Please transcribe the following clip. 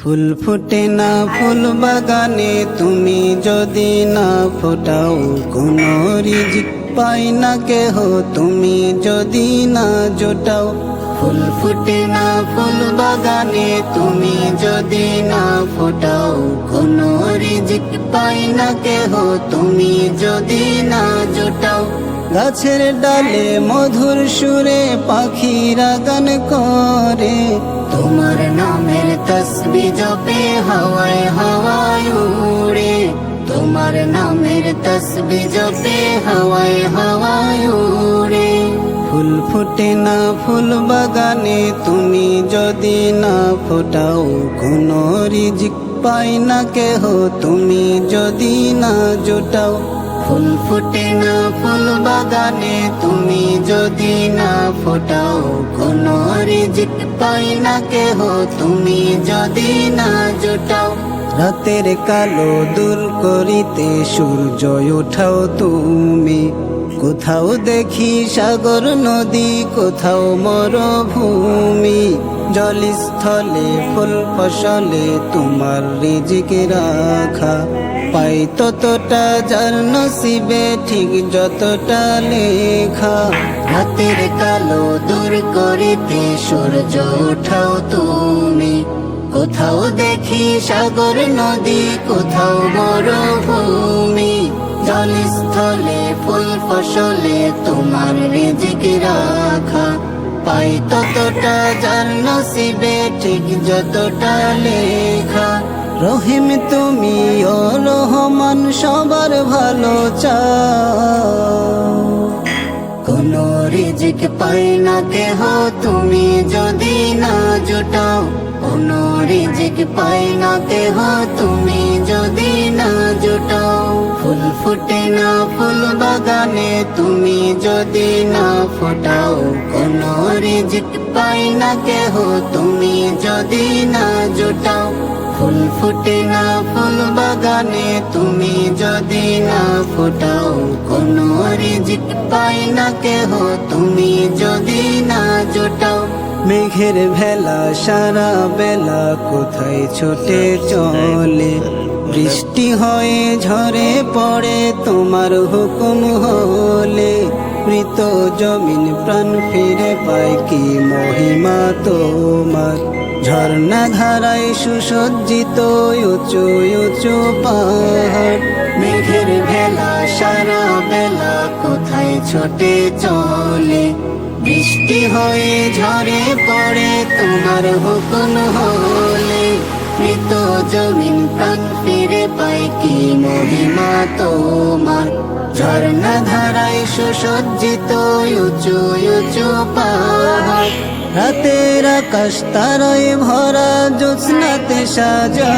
ফুল ফুটে না ফুল বাগানে, তুমি যদি না ফোটাও, কোনো রিজিক পাই না কেহ। তুমি যদি না জোটাও, ফুল ফুটে না ফুল বাগানে, তুমি যদি না ফোটাও, কোনো রিজিক পাই না কেহ। তুমি যদি না জোটাও, গাছের ডালে মধুর সুরে পাখিরা গান করে। তোমার নামের তসবি জপে হাওয়ায় হাওয়ায় উড়ে। তোমার নামের তসবি জপে হাওয়ায় হাওয়ায় উড়ে। ফুল ফুটে না ফুল বাগানে, তুমি যদি না ফোটাও, কোনো রিজিক পাই না কেহ। তুমি যদি না জোটাও ফুল ফুটে না ফুল বাগানে, তুমি যদি না ফোটাও, কোনো রিজিক পাই না কেহ। তুমি যদি না জোটাও। রাতের কালো দূর করিতে সূর্য ওঠাও তুমি। কোথাও দেখি সাগর, নদী, কোথাও মরভূমি। জলস্থলে, ফুল ফসলে তোমার রিজিক রাখা। পাই ততটা যার নসিবে ঠিক যতটা লেখা। হাতের কালো দূর করিতে সূর্য উঠাও তুমি। কোথাও দেখি সাগর নদী, কোথাও মরুভূমি। জলস্থলে, ফুল ফসলে তোমার রিজিক রাখা। পাই ততটা যার নসিবে ঠিক যতটা লেখা। রহিম তুমি ও রহমান, সবার ভালো কোন রিজিক পাই না কেহ তুমি যদি না জোটাও। কোন রিজিক পাই না কেহ তুমি যদি না জোটাও। ফুল ফুটে না ফুল বাগানে, তুমি যদি না ফোটাও। কোন রিজিক পাই না কেহ তুমি যদি না জোটাও। ফুল ফুটে না ফুল বাগানে, তুমি যদি না ফোটাও। কোনো রিজিক পাই না কেহ। তুমি যদি না জোটাও, মেঘের ভেলা, সারা বেলা কোথায় ছোটে চলে? বৃষ্টি হয়ে ঝরে পড়ে, তোমার হুকুম হলে মৃত জমিন প্রাণ ফিরে পায় কি মহিমা তোমার? ঝর্ণা ধারায় সুসজ্জিত, উঁচু উঁচু পাহাড় মেঘের ভেলা সারা বেলা কোথায় ছোটে চলে? বৃষ্টি হয়ে ঝরে পড়ে, তোমার হুকুম হলে। মৃত জমিন প্রাণ ফিরে পায় কি মহিমা তোমার? ঝর্ণা ধারায় সুসজ্জিত উঁচু উঁচু পাহাড়। রাতের আকাশ তারায় ভরা জ্যোৎস্নাতে সাজা।